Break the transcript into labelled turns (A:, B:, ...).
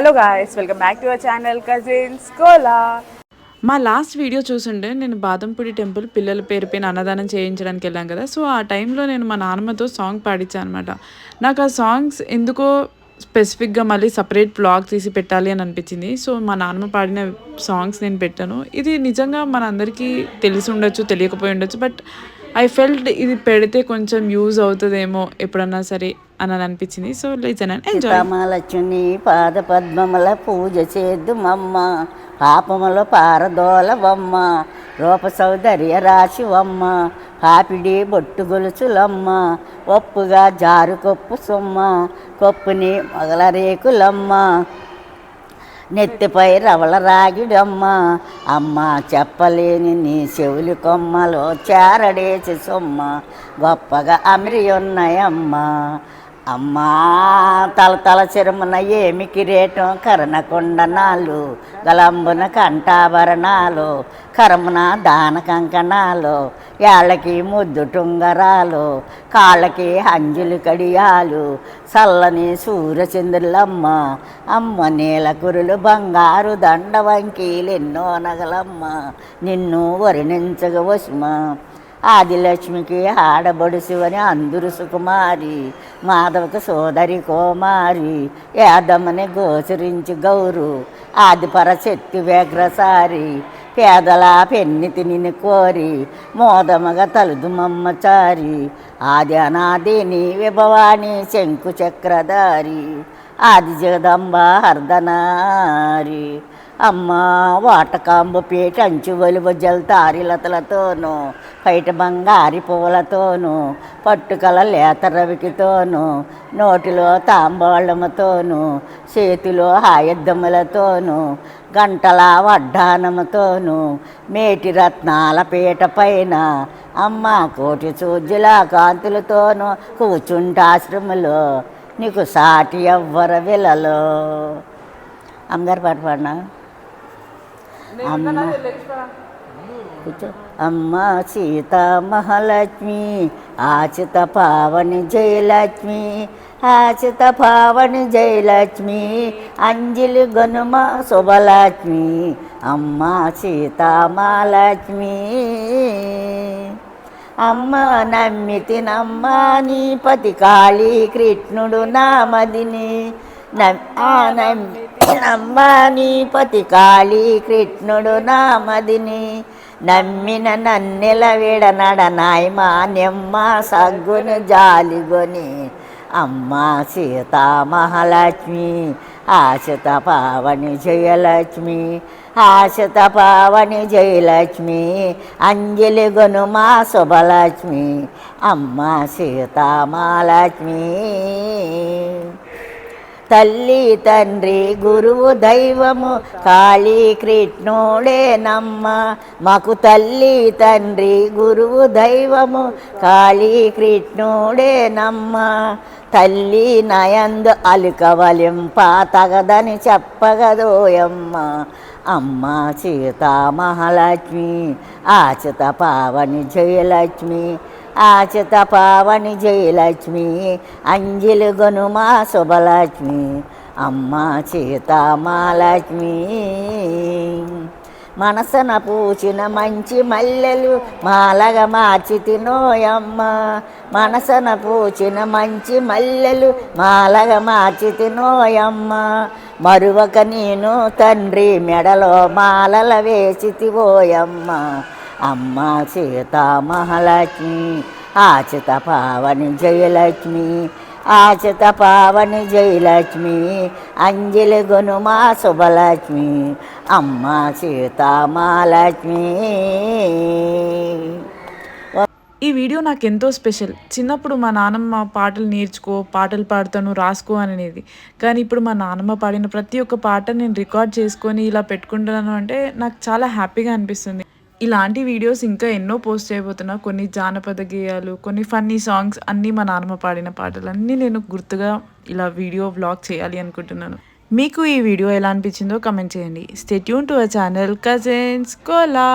A: Hello guys welcome back to our channel cousins Kola
B: మా last video చూసుండే నేను Badampudi temple పిల్లల పేరు పైన అన్నదానం చేయించడానికి వెళ్ళాం కదా. సో ఆ టైంలో నేను మా నాన్నమ్మతో సాంగ్ పాడించాను అనమాట నాకు ఆ సాంగ్స్ ఎందుకో స్పెసిఫిక్గా మళ్ళీ సపరేట్ బ్లాగ్ తీసి పెట్టాలి అని అనిపించింది. సో మా నాన్నమ్మ పాడిన సాంగ్స్ నేను పెట్టాను. ఇది నిజంగా మన అందరికీ తెలిసి ఉండొచ్చు తెలియకపోయి ఉండొచ్చు బట్ ఐ ఫెల్ట్ ఇది పెడితే కొంచెం యూజ్ అవుతుందేమో ఎప్పుడన్నా సరే. అని అని అనిపించింది సో లిజన్ అండ్ ఎంజాయ్
C: సీతామలచుని పాద పద్మముల పూజ చేద్దుమమ్మ. పాపముల పారదోలవమ్మ. రూప సౌందర్య రాశివమ్మ. పాపిడి బొట్టు గొలుసులమ్మ. ఒప్పుగా జారు కొప్పు సొమ్మ. కొప్పుని మొగల రేకులమ్మ. నెత్తిపై రవల రాగిడమ్మ. అమ్మ చెప్పలేని నీ చెవులు కొమ్మలో చారడేసి సొమ్మ. గొప్పగా అమిరి ఉన్నాయమ్మ. అమ్మా తల తల చిరుమున ఏమి కిరీటం కరణకొండనాలు గలంబున కంఠాభరణాలు కరమున దాన కంకణాలు ఏళ్ళకి ముద్దు టుంగరాలు కాళ్ళకి అంజులు కడియాలు చల్లని సూర్యచంద్రులమ్మ అమ్మ నీల కురులు బంగారు దండ వంకీలు ఎన్నో నగలమ్మ నిన్ను వరిణించగ వసుమా ఆదిలక్ష్మికి ఆడబడుసువని అందరు సుకుమారి మాధవకు సోదరి కోమారి యాదమ్మని గోచరించి గౌరు ఆదిపర శక్తి వేగ్రసారి పేదల పెన్ని తిని కోరి మోదమగ తలుదుమమ్మచారి ఆది అనాది నీ విభవాని శంకు చక్రధారి ఆది జగదంబ హర్దనారి. అమ్మ వాటకాంబు పీట అంచు ఒలువ జల్తారిలతలతోనూ పైట బంగారి పువ్వులతోనూ పట్టుకల లేత రవికితోనూ నోటిలో తాంబోళముతోనూ చేతిలో హాయుద్ధములతోనూ గంటల వడ్డానముతోనూ మేటి రత్నాల పీట పైన అమ్మ కోటి చూజ్యుల కాంతులతోనూ కూచుంటాశ్రములో నీకు సాటి ఎవ్వర విలలో. అమ్మగారు పాట పాడినా? అమ్మ. అమ్మ సీత మహాలక్ష్మి ఆచిత పావని జయలక్ష్మి ఆచిత పావని జయలక్ష్మి అంజలి గనుమ శుభలక్ష్మి అమ్మ సీత మహాలక్ష్మి అమ్మ నమ్మితి నమ్మ నీ పతి కాళీ కృష్ణుడు నామదిని. నమ్- ఆ నమ్మి నమ్మ పతి కాళీ కృష్ణుడు నామదిని నమ్మిన నన్నెల విడనడ నాయమా నెమ్మ సగ్గుని జాలిగొని అమ్మ సీతా మహాలక్ష్మి ఆశత పావని జయలక్ష్మి ఆశత పావని జయలక్ష్మి అంజలి గొనుమా శుభలక్ష్మి అమ్మ సీతామాలక్ష్మి తల్లి తండ్రి గురువు దైవము కాళీ కృష్ణుడే నమ్మ. మాకు తల్లి తండ్రి గురువు దైవము కాళీ కృష్ణుడే నమ్మ. తల్లి నయందు అలుకవలింప తగదని చెప్పగదోయమ్మ అమ్మ సీతా మహాలక్ష్మి ఆచిత పావని జయలక్ష్మి ఆచిత పావని జయలక్ష్మి అంజలి గనుమా శుభలక్ష్మి అమ్మ సీతామాలక్ష్మి మనసన పూచిన మంచి మల్లెలు మాలగ మార్చి తినోయమ్మ. మనసన పూచిన మంచి మల్లెలు మాలగ మార్చి తినోయమ్మ. మరువక నేను తండ్రి మెడలో మాలల వేసి తివోయమ్మ. అమ్మ సీతామహలక్ష్మి ఆచిత పావని జయలక్ష్మి ఆచత పావని జయలక్ష్మి అంజలి గొనుమా శుభలక్ష్మి అమ్మ సీతామాలక్ష్మి.
B: ఈ వీడియో నాకు ఎంతో స్పెషల్. చిన్నప్పుడు మా నాన్నమ్మ పాటలు నేర్చుకో పాటలు పాడతాను రాసుకో అనేది కానీ ఇప్పుడు మా నాన్నమ్మ పాడిన ప్రతి ఒక్క పాట నేను రికార్డ్ చేసుకొని ఇలా పెట్టుకుంటున్నాను అంటే నాకు చాలా హ్యాపీగా అనిపిస్తుంది. ఇలాంటి వీడియోస్ ఇంకా ఎన్నో పోస్ట్ చేయబోతున్నా. కొన్ని జానపద గేయాలు కొన్ని ఫన్నీ సాంగ్స్ అన్నీ మా నాన్నమ్మ పాడిన పాటలు అన్నీ నేను గుర్తుగా ఇలా వీడియో బ్లాగ్ చేయాలి అనుకుంటున్నాను. మీకు ఈ వీడియో ఎలా అనిపించిందో కమెంట్ చేయండి. Stay tuned to a channel cousins Kola